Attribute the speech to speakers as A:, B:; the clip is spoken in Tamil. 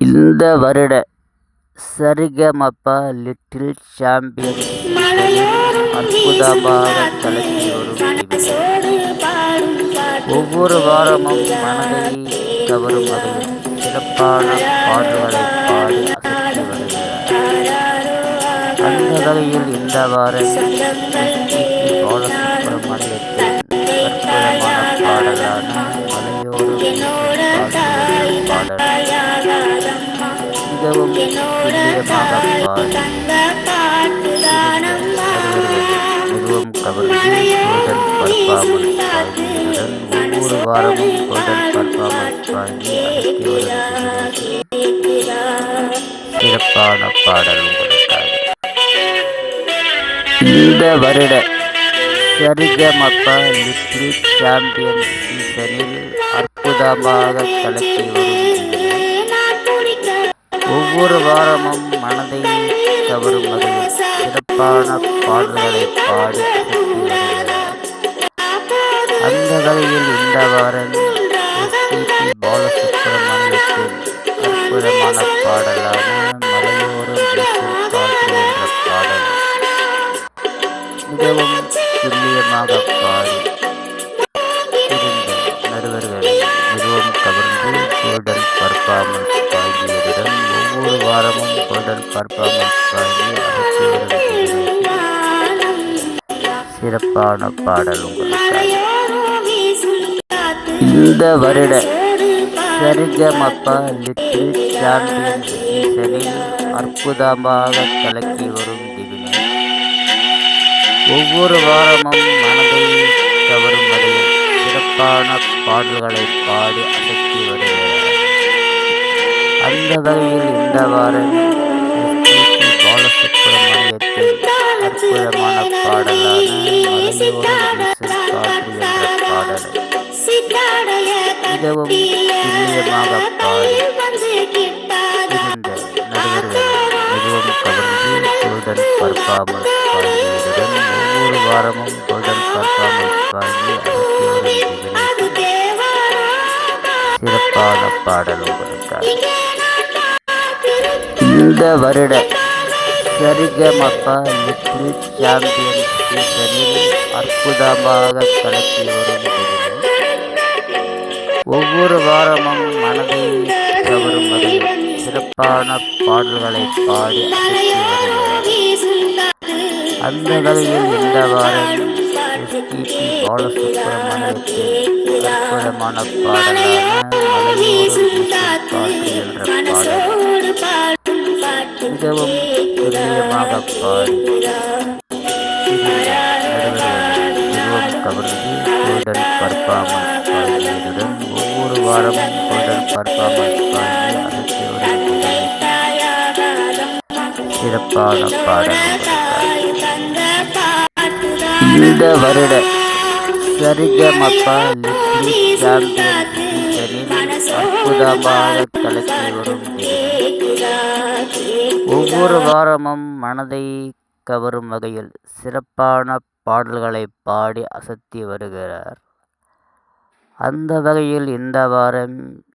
A: இந்த வருட சரிகமப லிட்டில் சாம்பியன் அற்புதமாக கலக்கி வரும் ஒவ்வொரு வாரமும் மனதை கவரும் வகையில் சிறப்பான பாடல்களை பாடி அசத்தி வருகிறார். அந்த வகையில் இந்த வாரம் பாலசுப்ரமணியத்தின் அற்புதமான பாடலான மலையோடு பாடல் மிகவும் மிகவும் கவர்ந்து ஒவ்வொரு வாரமும் கோல்டன் பர்ஃபார்மன்ஸ் வாங்கி சிறப்பான பாடல் உங்களுக்காக. இந்த வருட சரிகமப லிட்டில் சாம்பியன் சீசனில் அற்புதமாக கலக்கி வரும் ஒவ்வொரு வாரமும் மனதை கவரும் வகையில் சிறப்பான பாடல்களை பாடி அந்த வகையில் இந்த வாரம் எஸ்பிபி பாலசுப்ரமணியத்தின் அற்புதமான பாடலான மலையோரம் வீசும் காற்று என்ற பாடல். மிகவும் துல்லியமாக பாடி வாரமும் பர்ஃபார்மன்ஸ் வாங்கி சிறப்பான பாடல் உங்களுக்காக. இந்த வருட சரிகமப்பா லிட்டில் சாம்பியன் சீசனில் அற்புதமாக கலக்கி வரும் திவினை. ஒவ்வொரு வாரமும் மனதை கவரும் வரையில் சிறப்பான பாடல்களை பாடி அசத்தி வருகிறார். அந்த வகையில் இந்த வாரம் எஸ்பிபி பாலசுப்ரமணியத்தின் அற்புதமான பாடலான மலையோரம் காற்று என்ற பாடலை மிகவும் துல்லியமாக பாடி இருந்த நடிகர்களை மிகவும் கவர்ந்து கோல்டன் பர்ஃபார்மன்ஸ் ஒவ்வொரு வாரமும் கோல்டன் பர்ஃபார்மன்ஸ் சிறப்பான பாடல் உங்களுக்காக. இந்த வருட சரிகமப்பா லிட்டில் சாம்பியன் சீசனில் அற்புதமாக கலக்கி வரும் ஒவ்வொரு வாரமும் மனதை கவரும் வகையில் சிறப்பான பாடல்களை பாடி வருகிறார் அந்த வகையில் இந்த வாரம் பாலசுப்ரமணியத்தின் அற்புதமான பாடலான மலையோரம் வீசும் என்ற பாடல். மிகவும் துல்லியமாக பாடி மிகவும் கவர்ந்து கோல்டன் பர்ஃபார்மன்ஸ் வாங்கியதுடன் ஒவ்வொரு வாரமும் கோல்டன் பர்ஃபார்மன்ஸ் வாங்கி அசத்தி வரும் பாடல் இந்த வருட சரிகமப்பா லிட்டில் சாம்பியன் வரும் ஒவ்வொரு வாரமும் மனதை கவரும் வகையில் சிறப்பான பாடல்களை பாடி அசத்தி வருகிறார். அந்த வகையில் இந்த வாரம்